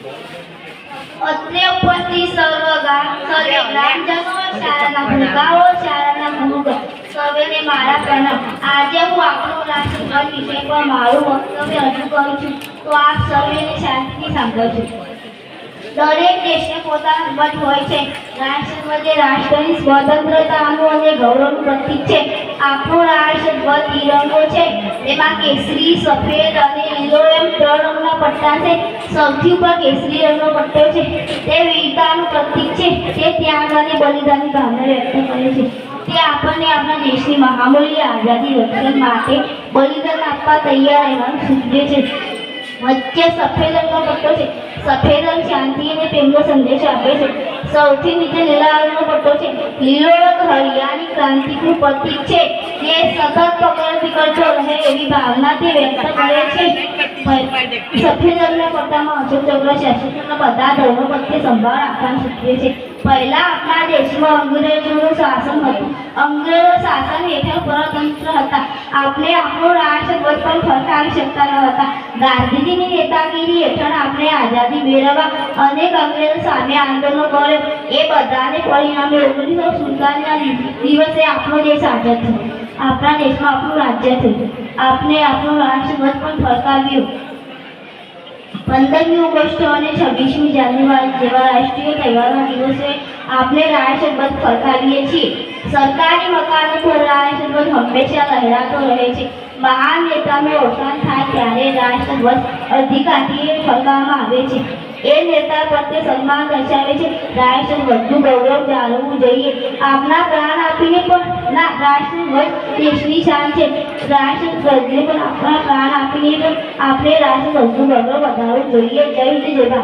અત્રે ઉપસ્થિત સર્વ ગ્રામજનો, શાળાના ભૂલકાઓ, શાળાના ગુરુગણ સર્વેને મારા પ્રણામ. આજે હું આપણો રાષ્ટ્રધ્વજ વિષય પર મારું વક્તવ્ય રજૂ કરું છું. તો આપ સર્વેને શાંતિથી સાંભળજો. દરેક દેશને પોતાનો ધ્વજ હોય છે. રાષ્ટ્રધ્વજ એ રાષ્ટ્રની સ્વતંત્રતાનું અને ગૌરવનું પ્રતીક છે. આપણો ધ્વજ તિરંગો છે. તેમાં કેસરી, સફેદ અને લીલો એમ ત્રણ રંગના પટ્ટા છે. સૌથી ઉપર કેસરી રંગનો પટ્ટો છે. તે વીરતાનું પ્રતીક છે. તે ત્યાગ અને બલિદાનની ભાવના વ્યક્ત કરે છે. તે આપણને આપણા દેશની મહામૂલ્ય આઝાદી રક્ષણ માટે બલિદાન આપવા તૈયાર રહેવાનું સૂચવે છે. વચ્ચે સફેદ રંગનો પટ્ટો છે. સફેદ રંગ શાંતિ અને પ્રેમનો સંદેશ આપે છે. સૌથી નીચે લીલા રંગનો પટ્ટો છે. લીલો રંગ હરિયાળી ક્રાંતિનું પ્રતીક છે. જે સતત પકડતી કરતો રહે એવી ભાવનાથી વ્યક્ત કરે છે. સફેદ રંગના પટ્ટામાં અશોક ચક્ર શાસકોના બધા ધર્મો પ્રત્યે સંભાળ રાખવાનું સૂચવે છે. પહેલા આપણા દેશમાં અંગ્રેજોનું શાસન હતું. અંગ્રેજો શાસન હેઠળ પરતંત્ર હતા. આપણે આપણો રાષ્ટ્રધ્વજ પણ ફરકાવી શકતા ન હતા. ગાંધીજીની નેતાગીરી હેઠળ આપણે આઝાદી મેળવવા અનેક અંગ્રેજો સામે આંદોલનો કર્યો. એ બધાને પરિણામે ઓગણીસો સુડતાલીસના દિવસે આપણો દેશ આઝાદ થયો. આપણા દેશમાં આપણું રાજ્ય થયું. આપણે આપણો રાષ્ટ્રધ્વજ પણ ફરકાવ્યો પંદરમી ઓગસ્ટ અને છવ્વીસમી જાન્યુઆરી જેવા રાષ્ટ્રીય તહેવારના દિવસે આપણે રાષ્ટ્રધ્વજ ફરકાવીએ છીએ. સરકારી મકાનો પર રાષ્ટ્રધ્વજ હંમેશા લહેરાતો રહે છે. મહાન નેતાને અવસાન થાય ત્યારે રાષ્ટ્રધ્વજ અડધી અધિકારીએ ફરકાવવામાં આવે છે. એ નેતા પ્રત્યે સન્માન દર્શાવે છે. રાષ્ટ્રધ્વજનું ગૌરવ જાળવવું જોઈએ. આપના પ્રાણ આપીને ના રાષ્ટ્રધ્વજ દેશની શાન છે. રાષ્ટ્રધ્વજને પણ આપણા પ્રાણ આપીને પણ આપણે રાષ્ટ્રધ્વજનું ગૌરવ વધારવું જોઈએ. જય જય